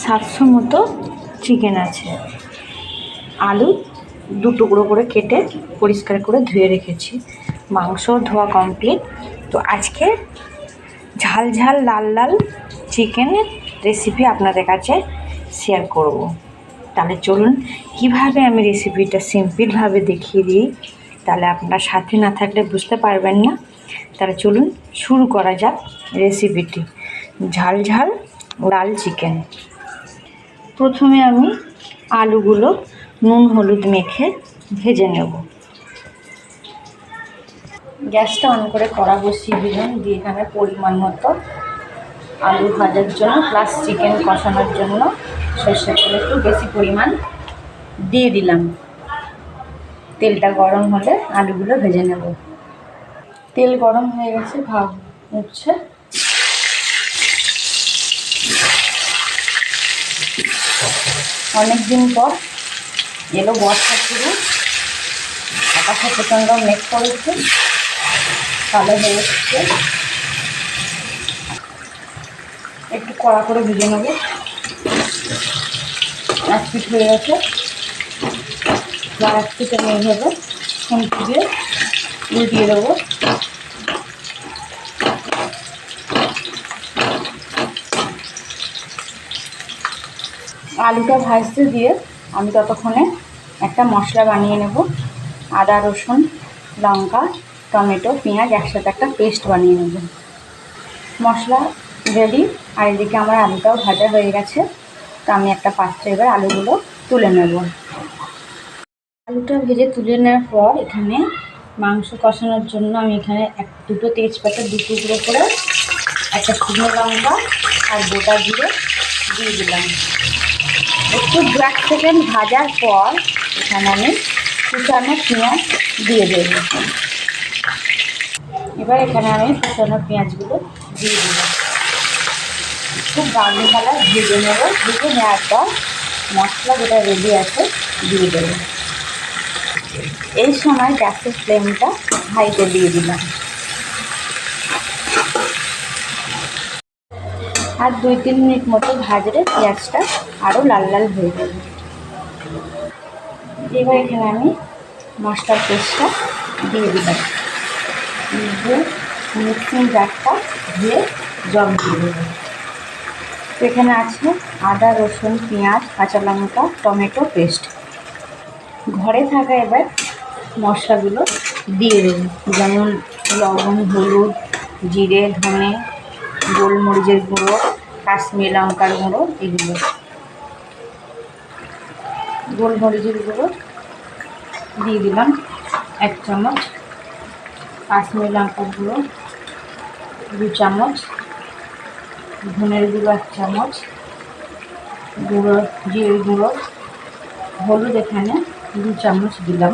সাতশো মতো চিকেন আছে। আলু দু টুকরো করে কেটে পরিষ্কার করে ধুয়ে রেখেছি। মাংস ধোয়া কমপ্লিট তো আজকে ঝাল ঝাল, লাল লাল চিকেনের রেসিপি আপনাদের কাছে শেয়ার করব। তাহলে চলুন, কীভাবে আমি রেসিপিটা সিম্পলভাবে দেখিয়ে দিই, তাহলে আপনার সাথে না থাকলে বুঝতে পারবেন না। তাহলে চলুন, শুরু করা যাক রেসিপিটি ঝাল ঝাল, লাল চিকেন প্রথমে আমি আলুগুলো নুন হলুদ মেখে ভেজে নেব। গ্যাসটা অন করে কড়া বসিয়ে দিলাম, দিয়ে এখানে পরিমাণ মতো আলু ভাজার জন্য প্লাস চিকেন কষানোর জন্য সর্ষের তেল একটু বেশি পরিমাণ দিয়ে দিলাম। তেলটা গরম হলে আলুগুলো ভেজে নেব। তেল গরম হয়ে গেছে ভাব উঠছে। অনেক দিন পর এলো বর্ষা শুরু। আকাশে প্রচণ্ড মেঘ করেছে। কালো হয়ে এসছে একটু কড়া করে ভেজে নেব। এক পিঠ হয়ে গেছে। এক পিঠে নিয়ে হবে খুন্তি দিয়ে উল্টিয়ে দেবো। আলুটা ভাজতে দিয়ে আমি ততক্ষণে একটা মশলা বানিয়ে নেব। আদা, রসুন, লঙ্কা, টমেটো, পেঁয়াজ একসাথে একটা পেস্ট বানিয়ে নেব। মশলা রেডি আর এদিকে আমার আলুটাও ভাজা হয়ে গেছে। তো আমি একটা পাত্রে এবার আলুগুলো তুলে নেব। আলুটা ভেজে তুলে নেওয়ার পর এখানে মাংস কষানোর জন্য আমি এখানে এক, দুটো তেজপাতা, দু টুকরো করে একটা শুকনো লঙ্কা আর গোটা জিরে দিয়ে দিলাম। একটু দু এক সেকেন্ড ভাজার পর এখানে আমি কুচানো পেঁয়াজ দিয়ে দেব। এবার এখানে আমি কুচানো পেঁয়াজগুলো দিয়ে দিলাম খুব ব্রাউন কালার, ভেজে নেব। ভেজে নেওয়ার পর মশলা যেটা রেডি আছে দিয়ে দেবো। এই সময় গ্যাসের ফ্লেমটা হাইতে দিয়ে দিলাম। আর দুই তিন মিনিট মতো ভাজলে পেঁয়াজটা আরও লাল লাল হয়ে যাবে। এবার এখানে আমি মশলার পেস্টটা দিয়ে দিলাম। দিয়ে মিক্সিং জারটা দিয়ে জল দিয়ে এখানে আছে আদা, রসুন, পেঁয়াজ, কাঁচা লঙ্কা, টমেটো পেস্ট। ঘরে থাকা এবার মশলাগুলো দিয়ে দেবো। যেমন লবণ, হলুদ, জিরে, ধনে, গোলমরিচের গুঁড়ো, কাশ্মীর লঙ্কার গুঁড়ো, এগুলো। গোলমরিচের গুঁড়ো দিয়ে দিলাম, এক চামচ। কাশ্মীর লঙ্কার গুঁড়ো, দু চামচ। ধনের গুঁড়ো, এক চামচ। গুঁড়ো জিরে গুঁড়ো, হলুদ এখানে দু চামচ দিলাম।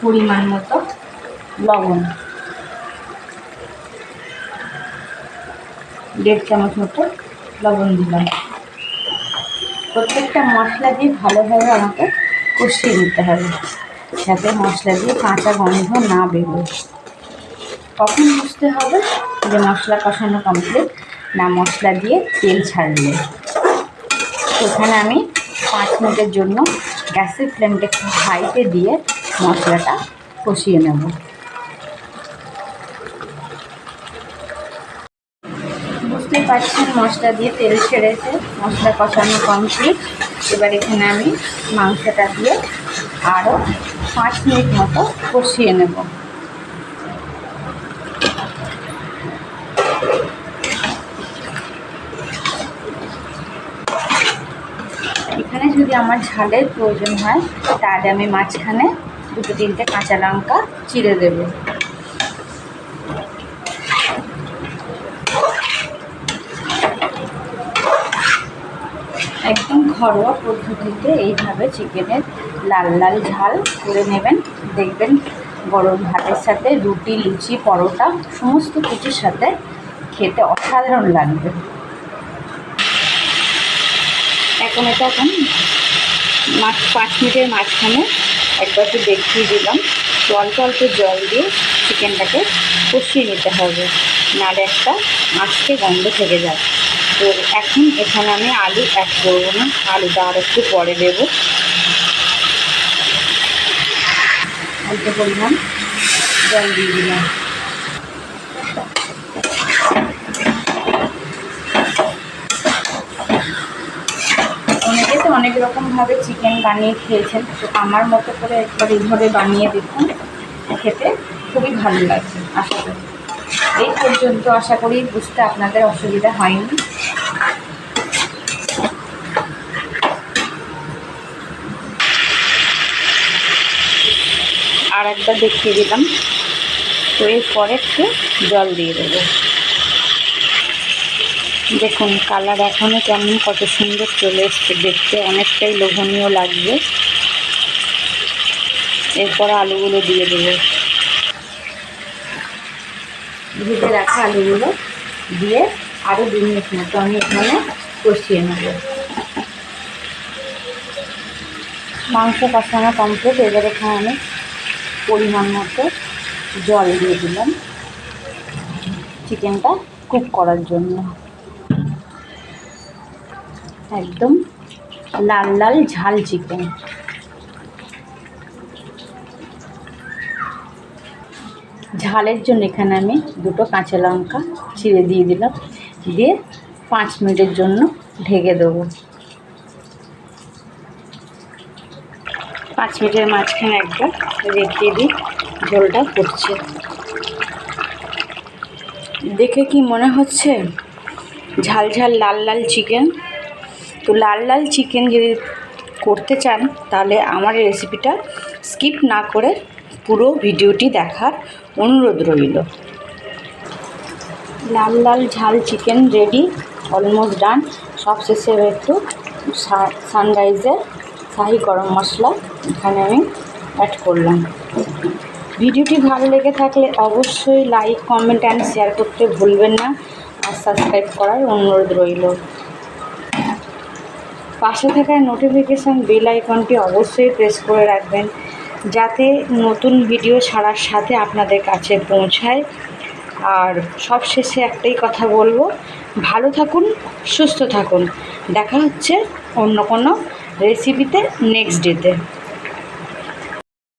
পরিমাণ মতো লবণ। দেড় চামচ মতো লবণ দিলাম। প্রত্যেকটা মশলা দিয়ে ভালোভাবে আমাকে কষিয়ে নিতে হবে, যাতে মশলা দিয়ে কাঁচা গন্ধ না বেরোয়। কখন বুঝতে হবে? যে মশলা কষানো কমপ্লিট না মশলা দিয়ে তেল ছাড়লে। সেখানে আমি পাঁচ মিনিটের জন্য গ্যাসের ফ্লেমটা একটু হাইতে দিয়ে মশলাটা কষিয়ে নেব। বুঝতে পারছেন মশলা দিয়ে তেল ছেড়েছে, মশলা কষানো কমপ্লিট এবার এখানে আমি মাংসটা দিয়ে আরও পাঁচ মিনিট মতো কষিয়ে নেব। এখানে যদি আমার ঝালের প্রয়োজন হয়, তাহলে আমি মাঝখানে দুটো তিনটে কাঁচা লঙ্কা চিড়ে দেব একদম ঘরোয়া পদ্ধতিতে এইভাবে চিকেনের লাল লাল ঝাল করে নেবেন। দেখবেন গরম ভাতের সাথে রুটি, লুচি, পরোটা সমস্ত কিছুর সাথে খেতে অসাধারণ লাগবে। এখন এটা এখন মাছ, পাঁচ মিনিটের মাঝখানে একবার একটু দেখিয়ে দিলাম। অল্প অল্প জল দিয়ে চিকেনটাকে কষিয়ে নিতে হবে। নাহলে একটা আজকে গন্ধ থেকে যায় তো এখন এখানে আমি আলু অ্যাড করব না। আলুটা আর একটু পরে দেব। অল্প পরিমাণ জল দিয়ে দিলাম। অনেকে রকমভাবে চিকেন বানিয়ে খেয়েছেন। তো আমার মতো করে একবার এইভাবে বানিয়ে দেখুন, খেতে খুবই ভালো লাগছে, আশা করি। এই পর্যন্ত আশা করি বুঝতে আপনাদের অসুবিধা হয়নি। আর একবার দেখিয়ে দিলাম। তো এরপরে একটু জল দিয়ে দেবো। দেখুন কালার এখনও কেমন কত সুন্দর চলে এসছে। দেখতে অনেকটাই লোভনীয় লাগবে। এরপর আলুগুলো দিয়ে দেবো। ভেজে রাখা আলুগুলো দিয়ে আরও দু মিনিট মতো আমি এখানে কষিয়ে নেব। মাংস কষানো কমপ্লিট এবার এখানে আমি পরিমাণ মতো জল দিয়ে দিলাম। চিকেনটা কুক করার জন্য। একদম লাল লাল ঝাল চিকেন। ঝালের জন্য এখানে আমি দুটো কাঁচা লঙ্কা চিড়ে দিয়ে দিলাম। দিয়ে পাঁচ মিনিটের জন্য ঢেকে দেবো। পাঁচ মিনিটের মাঝখানে একবার রেখে দিই, ঝোলটা ফুটছে দেখে কি মনে হচ্ছে? ঝাল ঝাল লাল লাল চিকেন। তো লাল লাল চিকেন যদি করতে চান, তাহলে আমার এই রেসিপিটা স্কিপ না করে পুরো ভিডিওটি দেখার অনুরোধ রইল। লাল লাল ঝাল চিকেন রেডি অলমোস্ট ডান সব সবশেষে একটু সানরাইজের শাহি গরম মশলা এখানে আমি অ্যাড করলাম। ভিডিওটি ভালো লেগে থাকলে অবশ্যই লাইক কমেন্ট অ্যান্ড শেয়ার করতে ভুলবেন না। আর সাবস্ক্রাইব করার অনুরোধ রইল। পাশে থাকা নোটিফিকেশান বেল আইকনটি অবশ্যই প্রেস করে রাখবেন, যাতে নতুন ভিডিও ছাড়ার সাথে আপনাদের কাছে পৌঁছায়। আর সব শেষে একটাই কথা বলব, ভালো থাকুন, সুস্থ থাকুন। দেখা হচ্ছে অন্য কোনো রেসিপিতে নেক্সট ডেতে